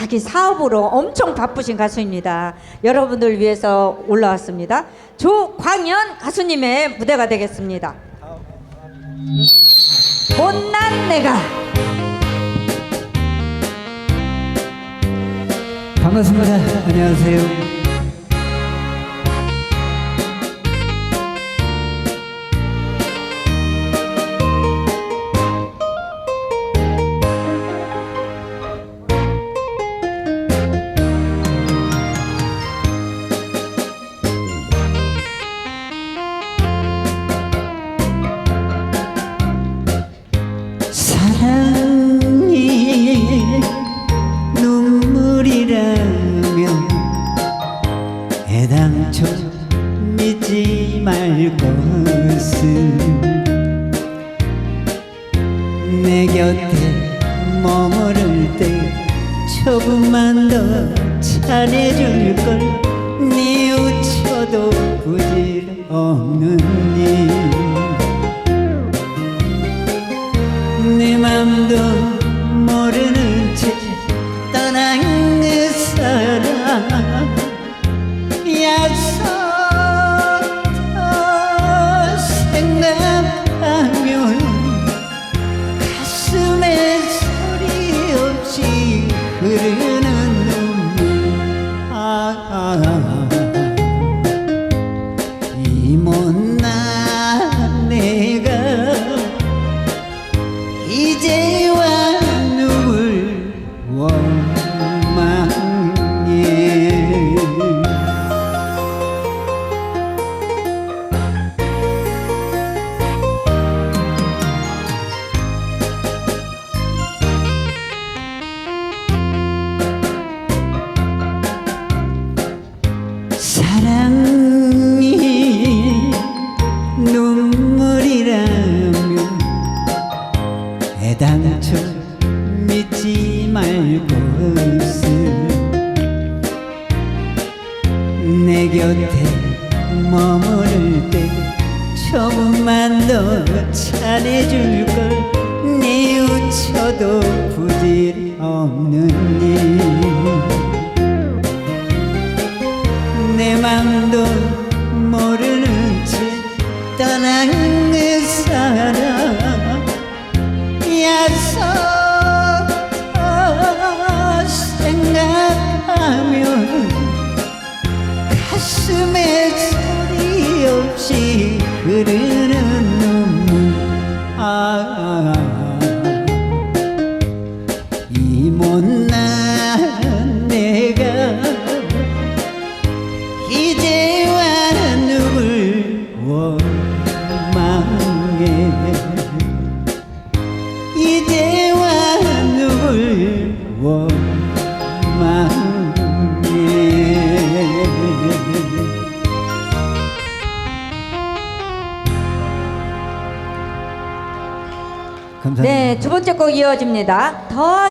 자기 사업으로 엄청 바쁘신 가수입니다. 여러분들 위해서 올라왔습니다. 조광현 가수님의 무대가 되겠습니다. 못난 내가 반갑습니다. 안녕하세요. 이라면 애당초 믿지 말 것은 내 곁에 머무를 때 조금만 더 잘해줄 걸 뉘우쳐도 부질없는 일. 내 맘도 모르는 사랑이 눈물이라면 애당초 믿지 말 것을 내 곁에 머무를 때 조금만 더 잘해줄 걸. 뉘우쳐도 부질 없는 떠난 그 사람 약속 생각하면 가슴에 소리 없이 흐르는 눈물. 아, 감사합니다. 네 두 번째 곡 이어집니다. 더